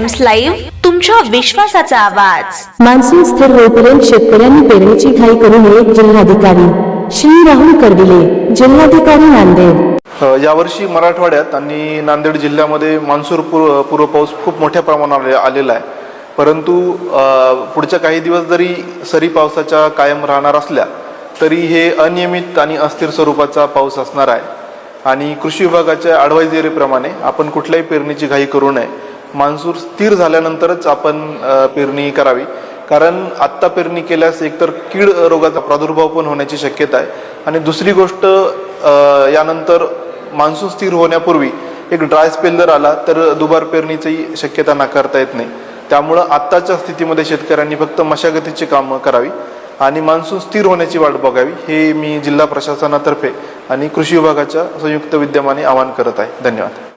Live तुमच्या विश्वासाचा आवाज. मान्सून स्थिर होईपर्यंत शेतकऱ्यांनी पेरणीची घाई करू नये जिल्हाधिकारी. श्री राहुल करविले जिल्हाधिकारी नांदेड. यावर्षी मराठवाड्यात आणि नांदेड जिल्ह्यामध्ये मान्सूर पूर्व पूर्व पाऊस खूप मोठ्या प्रमाणावर आले- आलेला आहे. परंतु पुढच्या काही दिवस जरी सरी पावसाच्या कायम राहणार असल्या तरी हे अनियमित आणि अस्थिर स्वरूपाचा पाऊस असणार आहे. आणि कृषी विभागाच्या ॲडवायझरीप्रमाणे आपण कुठल्याही पेरणीची घाई करू नये. मान्सूर स्थिर झाल्यानंतरच आपण पेरणी करावी. कारण आत्ता पेरणी केल्यास एकतर कीड रोगाचा प्रादुर्भाव पण होण्याची शक्यता आहे. आणि दुसरी गोष्ट यानंतर मान्सून स्थिर होण्यापूर्वी एक ड्राय स्पेल जर आला तर दुबार पेरणीची शक्यता नाकारता येत नाही. त्यामुळं आत्ताच्या स्थितीमध्ये शेतकऱ्यांनी फक्त मशागतीची कामं करावी आणि मान्सून स्थिर होण्याची वाट बघावी हे मी जिल्हा प्रशासनातर्फे आणि कृषी विभागाच्या संयुक्त विद्यमाने आवाहन करत आहे. धन्यवाद.